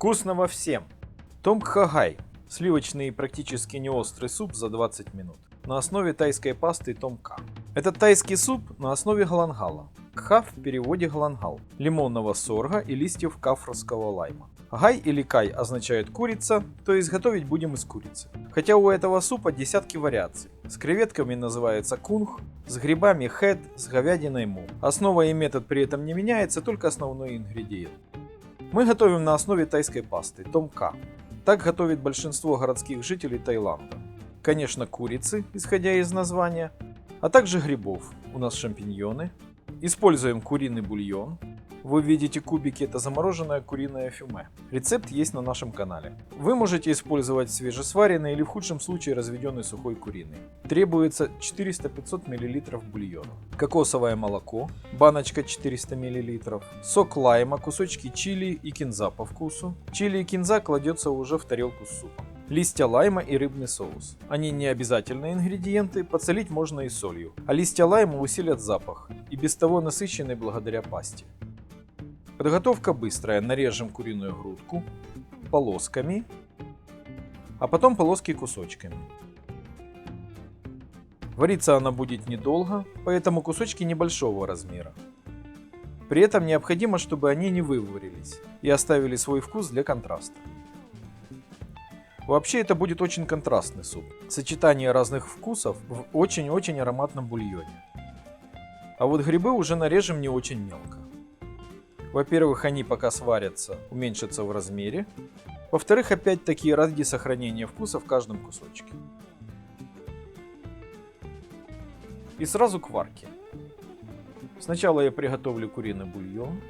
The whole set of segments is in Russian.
Вкусного всем! Том Кхагай. Сливочный и практически не острый суп за 20 минут. На основе тайской пасты Том Ка. Это тайский суп на основе галангала. Кха в переводе галангал. Лимонного сорга и листьев кафрского лайма. Гай или кай означает курица, то есть готовить будем из курицы. Хотя у этого супа десятки вариаций. С креветками называется кунг, с грибами хэт, с говядиной му. Основа и метод при этом не меняется, только основной ингредиент. Мы готовим на основе тайской пасты томка. Так готовит большинство городских жителей Таиланда. Конечно, курицы, исходя из названия, а также грибов. У нас шампиньоны. Используем куриный бульон, вы видите кубики, это замороженное куриное фюме. Рецепт есть на нашем канале. Вы можете использовать свежесваренный или в худшем случае разведенный сухой куриный. Требуется 400-500 мл бульона. Кокосовое молоко, баночка 400 мл, сок лайма, кусочки чили и кинза по вкусу. Чили и кинза кладется уже в тарелку с супом листья лайма и рыбный соус. Они не обязательные ингредиенты, подсолить можно и солью, а листья лайма усилят запах, и без того насыщенный благодаря пасте. Подготовка быстрая. Нарежем куриную грудку полосками, а потом полоски кусочками. Вариться она будет недолго, поэтому кусочки небольшого размера. При этом необходимо, чтобы они не выварились и оставили свой вкус для контраста. Вообще это будет очень контрастный суп. Сочетание разных вкусов в очень-очень ароматном бульоне. А вот грибы уже нарежем не очень мелко. Во-первых, они пока сварятся, уменьшатся в размере. Во-вторых, опять-таки ради сохранения вкуса в каждом кусочке. И сразу к варке. Сначала я приготовлю куриный бульон.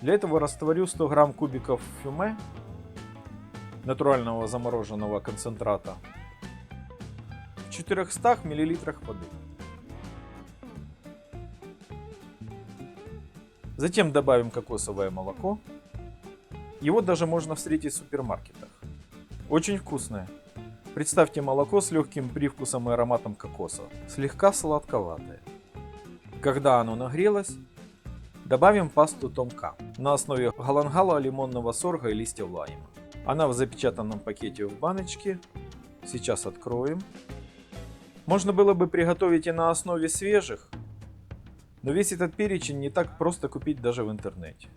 Для этого растворю 100 грамм кубиков фюме натурального замороженного концентрата в 400 мл воды. Затем добавим кокосовое молоко. Его даже можно встретить в супермаркетах. Очень вкусное. Представьте молоко с легким привкусом и ароматом кокоса, слегка сладковатое. Когда оно нагрелось, добавим пасту томка на основе галангала, лимонного сорга и листьев лайма. Она в запечатанном пакете в баночке. Сейчас откроем. Можно было бы приготовить и на основе свежих, но весь этот перечень не так просто купить даже в интернете.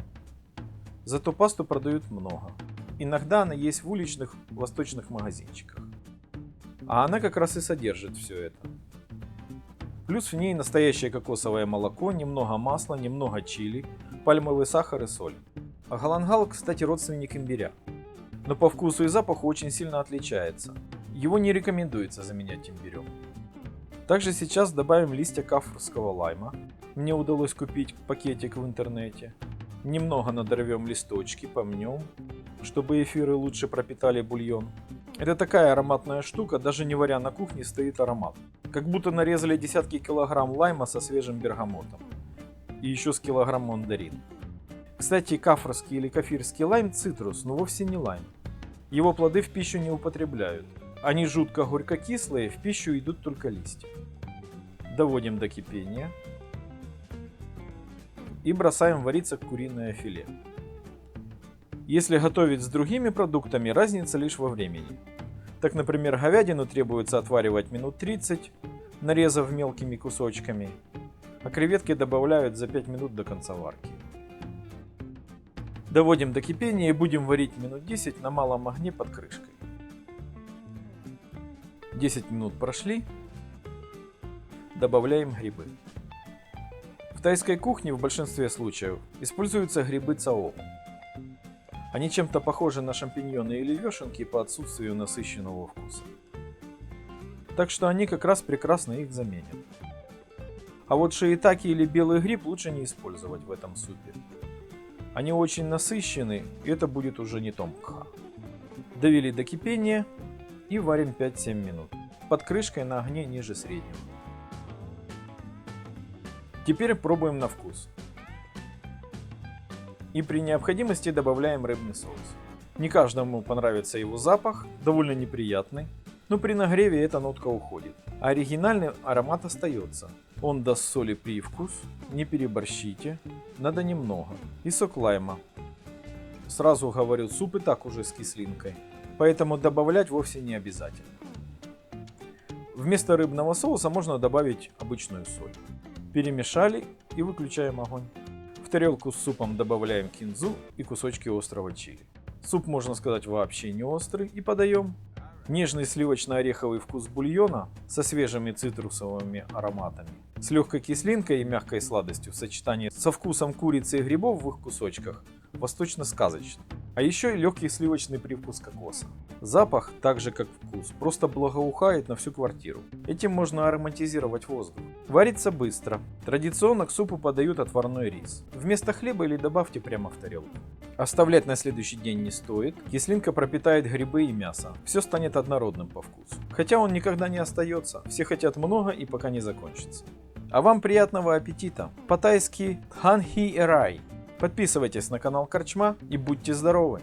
Зато пасту продают много. Иногда она есть в уличных восточных магазинчиках. А она как раз и содержит все это. Плюс в ней настоящее кокосовое молоко, немного масла, немного чили, пальмовый сахар и соль. А галангал, кстати, родственник имбиря. Но по вкусу и запаху очень сильно отличается. Его не рекомендуется заменять имбирем. Также сейчас добавим листья кафрского лайма. Мне удалось купить пакетик в интернете. Немного надорвем листочки, помнем, чтобы эфиры лучше пропитали бульон. Это такая ароматная штука, даже не варя на кухне стоит аромат. Как будто нарезали десятки килограмм лайма со свежим бергамотом. И еще с килограмм мандарин. Кстати, кафрский или кафирский лайм цитрус, но вовсе не лайм. Его плоды в пищу не употребляют. Они жутко горько-кислые, в пищу идут только листья. Доводим до кипения. И бросаем вариться куриное филе. Если готовить с другими продуктами, разница лишь во времени. Так, например, говядину требуется отваривать минут 30, нарезав мелкими кусочками, а креветки добавляют за 5 минут до конца варки. Доводим до кипения и будем варить минут 10 на малом огне под крышкой. 10 минут прошли. Добавляем грибы. В тайской кухне в большинстве случаев используются грибы цао. Они чем-то похожи на шампиньоны или вешенки по отсутствию насыщенного вкуса. Так что они как раз прекрасно их заменят. А вот шиитаки или белый гриб лучше не использовать в этом супе. Они очень насыщены, и это будет уже не томка. Довели до кипения и варим 5-7 минут. Под крышкой на огне ниже среднего. Теперь пробуем на вкус. И при необходимости добавляем рыбный соус. Не каждому понравится его запах, довольно неприятный, но при нагреве эта нотка уходит. А оригинальный аромат остается. Он даст соли привкус, не переборщите, надо немного. И сок лайма. Сразу говорю, суп и так уже с кислинкой, поэтому добавлять вовсе не обязательно. Вместо рыбного соуса можно добавить обычную соль. Перемешали и выключаем огонь. В тарелку с супом добавляем кинзу и кусочки острого чили. Суп, можно сказать, вообще не острый и подаем. Нежный сливочно-ореховый вкус бульона со свежими цитрусовыми ароматами, с легкой кислинкой и мягкой сладостью в сочетании со вкусом курицы и грибов в их кусочках восточно-сказочно. А еще и легкий сливочный привкус кокоса. Запах, так же как вкус, просто благоухает на всю квартиру. Этим можно ароматизировать воздух. Варится быстро. Традиционно к супу подают отварной рис. Вместо хлеба или добавьте прямо в тарелку. Оставлять на следующий день не стоит. Кислинка пропитает грибы и мясо. Все станет однородным по вкусу. Хотя он никогда не остается. Все хотят много и пока не закончится. А вам приятного аппетита. По-тайски Тханхи Эрай. Подписывайтесь на канал Корчма и будьте здоровы!